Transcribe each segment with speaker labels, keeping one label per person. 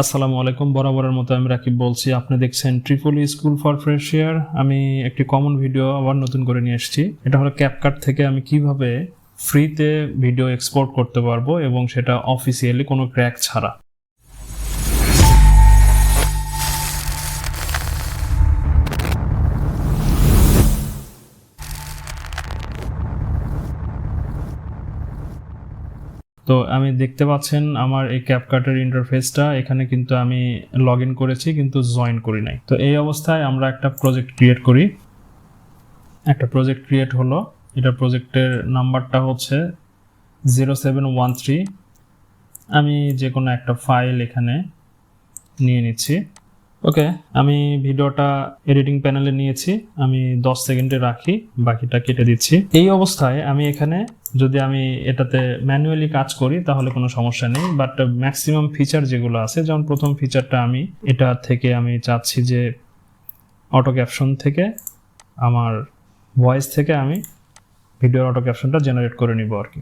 Speaker 1: আসসালামু আলাইকুম। বরাবরের মতো আমি রাকিব বলছি। আপনি দেখছেন triple school for fresh fresher আমি একটি কমন ভিডিও আবার নতুন করে নিয়ে এসেছি। এটা হলো ক্যাপকাট থেকে আমি কীভাবে ফ্রিতে ভিডিও এক্সপোর্ট করতে পারব এবং সেটা অফিসিয়ালি কোনো ক্র্যাক ছাড়া। তো আমি দেখতে পাচ্ছেন আমার এই ক্যাপকাটের ইন্টারফেসটা এখানে কিন্তু আমি লগ করেছি, কিন্তু জয়েন করি নাই। তো এই অবস্থায় আমরা একটা প্রজেক্ট ক্রিয়েট করি। একটা প্রজেক্ট ক্রিয়েট হলো। এটা প্রজেক্টের নাম্বারটা হচ্ছে জিরো সেভেন ওয়ান থ্রি আমি যে কোনো একটা ফাইল এখানে নিয়ে নিচ্ছি। ওকে আমি ভিডিওটা এডিটিং প্যানেলে নিয়েছি। আমি দশ সেকেন্ডে রাখি, বাকিটা কেটে দিচ্ছি। এই অবস্থায় আমি এখানে, যদি আমি এটাতে ম্যানুয়ালি কাজ করি, তাহলে কোনো সমস্যা নেই। বাট ম্যাক্সিমাম ফিচার যেগুলো আছে, যেমন প্রথম ফিচারটা আমি, এটা থেকে আমি চাচ্ছি যে অটো ক্যাপশন থেকে আমার ভয়েস থেকে আমি ভিডিওর অটো ক্যাপশনটা জেনারেট করে নিব আর কি।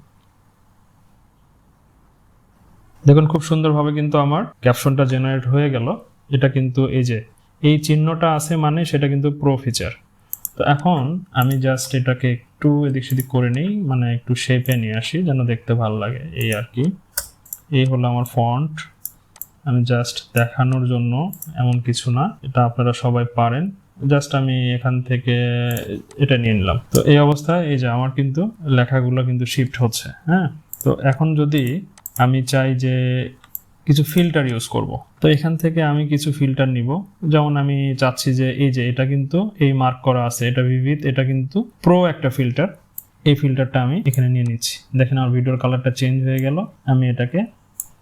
Speaker 1: দেখুন, খুব সুন্দরভাবে কিন্তু আমার ক্যাপশনটা জেনারেট হয়ে গেল। এটা কিন্তু এই যে, এই চিহ্নটা আছে মানে সেটা কিন্তু প্রো ফিচার তো এখন আমি জাস্ট এটাকে একটু এদিক সেদিক করে নিই মানে একটু শেপে নিয়ে আসি যেন দেখতে ভালো লাগে, এই আর কি। এই হলো আমার ফন্ট আমি জাস্ট দেখানোর জন্য এমন কিছু না, এটা আপনারা সবাই পারেন। জাস্ট আমি এখান থেকে এটা নিয়ে নিলাম। তো এই অবস্থায় এই যে আমার কিন্তু লেখাগুলো কিন্তু শিফট হচ্ছে হ্যাঁ? তো এখন যদি আমি চাই যে কিছু ফিল্টার ইউজ করব। তো এখান থেকে আমি কিছু ফিল্টার নিব। যেমন আমি চাচ্ছি যে এই যে এটা কিন্তু এই মার্ক করা আছে, এটা ভিভিত এটা কিন্তু প্রো একটা ফিল্টার এই ফিল্টারটা আমি এখানে নিয়ে নিচ্ছি। দেখেন আমার ভিডিওর কালারটা চেঞ্জ হয়ে গেল। আমি এটাকে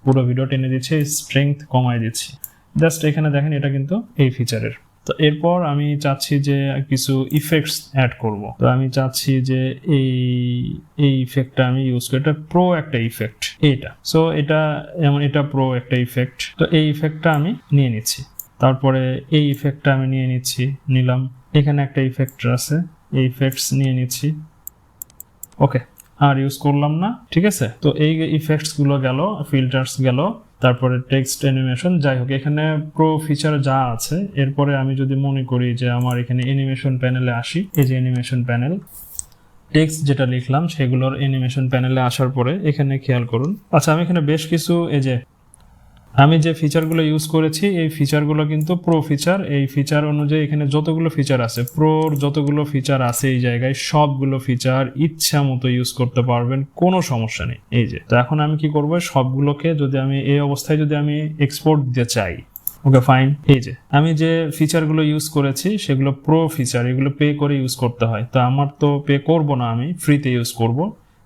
Speaker 1: পুরো ভিডিও টেনে দিচ্ছি স্ট্রেংথ কমায় দিচ্ছি। জাস্ট এখানে দেখেন এটা কিন্তু এই ফিচারের তো এরপর আমি চাচ্ছি যে কিছু ইফেক্টস অ্যাড করব। তো আমি চাচ্ছি যে এই এই ইফেক্টটা আমি ইউজ করি। এটা প্রো একটা ইফেক্ট এইটা সো এটা যেমন এটা প্রো একটা ইফেক্ট তো এই ইফেক্টটা আমি নিয়ে নিচ্ছি। তারপরে এই ইফেক্টটা আমি নিয়ে নিচ্ছি, নিলাম। এখানে একটা ইফেক্ট আছে, এই ইফেক্টস নিয়ে নিচ্ছি। ওকে আর ইউজ করলাম না, ঠিক আছে? তো এই ইফেক্টসগুলো গেল ফিল্টার্স গেল। তারপরে টেক্সট অ্যানিমেশন যাই হোক, এখানে প্রো ফিচার যা আছে, এরপরে আমি যদি মনে করি যে আমার এখানে অ্যানিমেশন প্যানেলে আসি, এই যে অ্যানিমেশন প্যানেল টেক্সট যেটা লিখলাম, সেগুলোর অ্যানিমেশন প্যানেলে আসার পরে এখানে খেয়াল করুন। আচ্ছা আমি এখানে বেশ কিছু, এই যে আমি যে ফিচারগুলো ইউজ করেছি, এই ফিচারগুলো কিন্তু প্রো ফিচার এই ফিচার অনুযায়ী এখানে যতগুলো ফিচার আছে প্রোর যতগুলো ফিচার আছে এই জায়গায়, সবগুলো ফিচার ইচ্ছা মতো ইউজ করতে পারবেন, কোনো সমস্যা নেই। এই যে, তো এখন আমি কি করব? সবগুলোকে যদি আমি, এই অবস্থায় যদি আমি এক্সপোর্ট দিতে চাই, ওকে ফাইন এই যে, আমি যে ফিচারগুলো ইউজ করেছি, সেগুলো প্রো ফিচার এগুলো পে করে ইউজ করতে হয়। তো আমার তো পে করব না আমি ফ্রিতে ইউজ করব।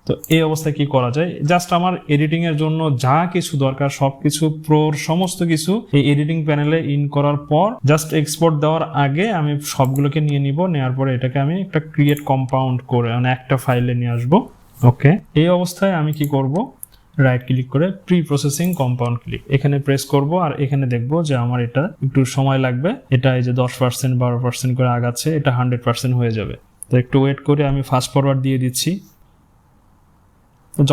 Speaker 1: তো এই অবস্থায় কি করা যায়? জাস্ট আমার এডিটিং এর জন্য যা কিছু দরকার, সবকিছু, প্রোর সমস্ত কিছু এই এডিটিং প্যানেলে ইন করার পর জাস্ট এক্সপোর্ট দেওয়ার আগে আমি সবগুলোকে নিয়ে নিব নেওয়ার পরে এটাকে আমি একটা ক্রিয়েট কম্পাউন্ড করে মানে একটা ফাইলে নিয়ে আসব। ওকে এই অবস্থায় আমি কি করব? রাইট ক্লিক করে প্রি প্রসেসিং কম্পাউন্ড ক্লিক এখানে প্রেস করব আর এখানে দেখব যে আমার এটা একটু সময় লাগবে। এটা এই যে দশ পার্সেন্ট বারো পার্সেন্ট করে আগাচ্ছে, এটা হান্ড্রেড পার্সেন্ট হয়ে যাবে। তো একটু ওয়েট করে আমি ফাস্ট ফরওয়ার্ড দিয়ে দিচ্ছি।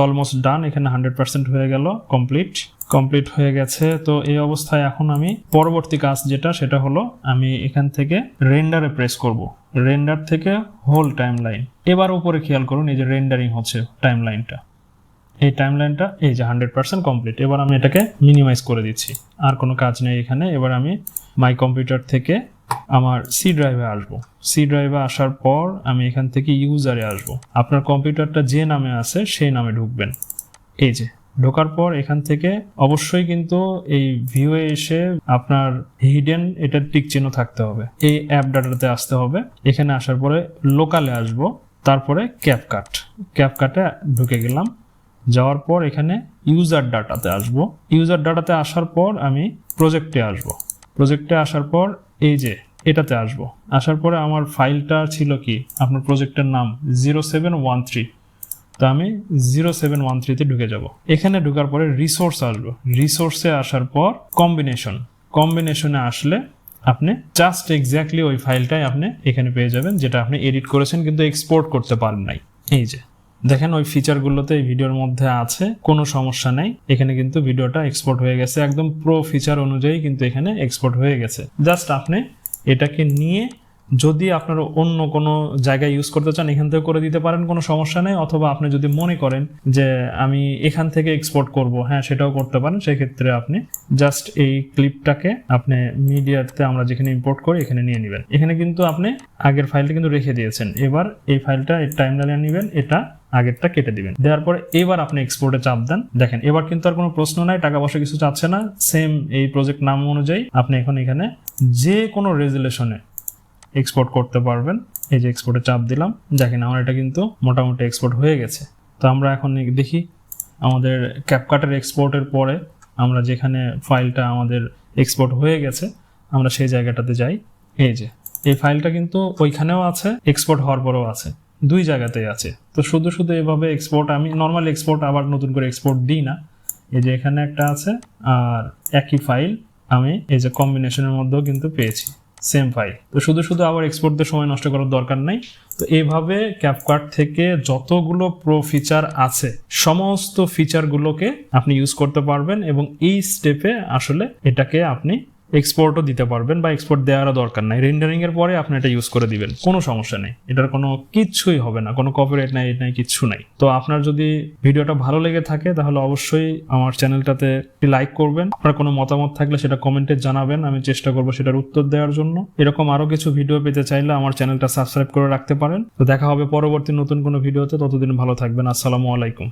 Speaker 1: অলমোস্ট ডান এখানে হান্ড্রেড পার্সেন্ট হয়ে গেল কমপ্লিট কমপ্লিট হয়ে গেছে। তো এই অবস্থায় এখন আমি পরবর্তী কাজ যেটা, সেটা হলো আমি এখান থেকে রেন্ডারে প্রেস করব। রেন্ডার থেকে হোল টাইম লাইন এবার উপরে খেয়াল করুন, এই যে রেন্ডারিং হচ্ছে টাইম লাইনটা এই টাইম লাইনটা এই যে হান্ড্রেড পার্সেন্ট কমপ্লিট এবার আমি এটাকে মিনিমাইজ করে দিচ্ছি। আর কোনো কাজ নেই এখানে। এবার আমি মাই কম্পিউটার থেকে আমার সি ড্রাইভে আসব। সি ড্রাইভে আসার পর আমি এখান থেকে ইউজারে আসব। আপনার কম্পিউটারটা যে নামে আছে, সেই নামে ঢুকবেন। এই যে, ঢোকার পর এখান থেকে অবশ্যই কিন্তু এই ভিউয়ে এসে আপনার হিডেন এটার টিক চিহ্ন থাকতে হবে। এই অ্যাপ ডাটাতে আসতে হবে। এখানে আসার পরে লোকালে আসব। তারপরে ক্যাপকাট ক্যাপকাটে ঢুকে গেলাম। যাওয়ার পর এখানে ইউজার ডাটাতে আসব। ইউজার ডাটাতে আসার পর আমি প্রজেক্টে আসব। প্রজেক্টে আসার পর এই যে এটাতে আসব। আসার পরে আমার ফাইলটা ছিল কি? আপনার প্রজেক্টের নাম জিরো সেভেন ওয়ান থ্রি তো আমি জিরো সেভেন ওয়ান থ্রিতে ঢুকে যাব। এখানে ঢোকার পরে রিসোর্স আসব। রিসোর্সে আসার পর কম্বিনেশন কম্বিনেশনে আসলে আপনি জাস্ট এক্স্যাক্টলি ওই ফাইলটাই আপনি এখানে পেয়ে যাবেন, যেটা আপনি এডিট করেছেন কিন্তু এক্সপোর্ট করতে পারেন নাই। এই যে, দেখেন ওই ফিচারগুলোতে এই ভিডিওর মধ্যে আছে, কোনো সমস্যা নেই। এখানে কিন্তু ভিডিওটা এক্সপোর্ট হয়ে গেছে। একদম প্রো ফিচার অনুযায়ী কিন্তু এখানে এক্সপোর্ট হয়ে গেছে। জাস্ট আপনি এটাকে নিয়ে যদি আপনার অন্য কোনো জায়গায় ইউজ করতে চান, এখান থেকে করে দিতে পারেন, কোনো সমস্যা নেই। অথবা আপনি যদি মনে করেন যে আমি এখান থেকে এক্সপোর্ট করব হ্যাঁ সেটাও করতে পারেন। সেক্ষেত্রে আপনি জাস্ট এই ক্লিপটাকে আপনি মিডিয়াতে আমরা যেখানে ইম্পোর্ট করি, এখানে নিয়ে নেবেন। এখানে কিন্তু আপনি আগের ফাইলটা কিন্তু রেখে দিয়েছেন। এবার এই ফাইলটা এই টাইমলাইনে নেবেন, এটা আগেরটা কেটে দিবেন। দেওয়ার পরে এবার আপনি এক্সপোর্টে চাপ দেন। দেখেন, এবার কিন্তু আর কোনো প্রশ্ন নাই টাকা পয়সা কিছু চাচ্ছে না। সেম এই প্রজেক্ট নাম অনুযায়ী আপনি এখন এখানে যে কোনো রেজুলেশনে এক্সপোর্ট করতে পারবেন। এই যে এক্সপোর্টে চাপ দিলাম। দেখেন আমার এটা কিন্তু মোটামুটি এক্সপোর্ট হয়ে গেছে। তো আমরা এখন দেখি, আমাদের ক্যাপকাটের এক্সপোর্টের পরে আমরা যেখানে ফাইলটা আমাদের এক্সপোর্ট হয়ে গেছে, আমরা সেই জায়গাটাতে যাই। এই যে, এই ফাইলটা কিন্তু ওইখানেও আছে এক্সপোর্ট হওয়ার পরেও আছে। দুই জায়গাতেই আছে। তো শুধু শুধু এভাবে এক্সপোর্ট আমি নর্মাল এক্সপোর্ট আবার নতুন করে এক্সপোর্ট দিই না। এই যে এখানে একটা আছে, আর একই ফাইল আমি এই যে কম্বিনেশনের মধ্যেও কিন্তু পেয়েছি। সেম ফাইল তো শুধু শুধু আবার এক্সপোর্টদের সময় নষ্ট করার দরকার নেই। তো এভাবে ক্যাপকার্ট থেকে যতগুলো প্রো ফিচার আছে, সমস্ত ফিচারগুলোকে আপনি ইউজ করতে পারবেন এবং এই স্টেপে আসলে এটাকে আপনি এক্সপোর্টও দিতে পারবেন বা এক্সপোর্ট দেওয়ারও দরকার নাই। রেন্ডারিং এর পরে আপনি এটা ইউজ করে দিবেন। কোনো সমস্যা নেই। এটার কোনো কিচ্ছুই হবে না। কোনো কপিরাইট নাই নাই, কিচ্ছু নাই। তো আপনার যদি ভিডিওটা ভালো লেগে থাকে, তাহলে অবশ্যই আমার চ্যানেলটাতে লাইক করবেন। আপনার কোনো মতামত থাকলে সেটা কমেন্টে জানাবেন। আমি চেষ্টা করব সেটার উত্তর দেওয়ার জন্য। এরকম আরও কিছু ভিডিও পেতে চাইলে আমার চ্যানেলটা সাবস্ক্রাইব করে রাখতে পারেন। তো দেখা হবে পরবর্তী নতুন কোনো ভিডিওতে ততদিন ভালো থাকবেন। আসসালামু আলাইকুম।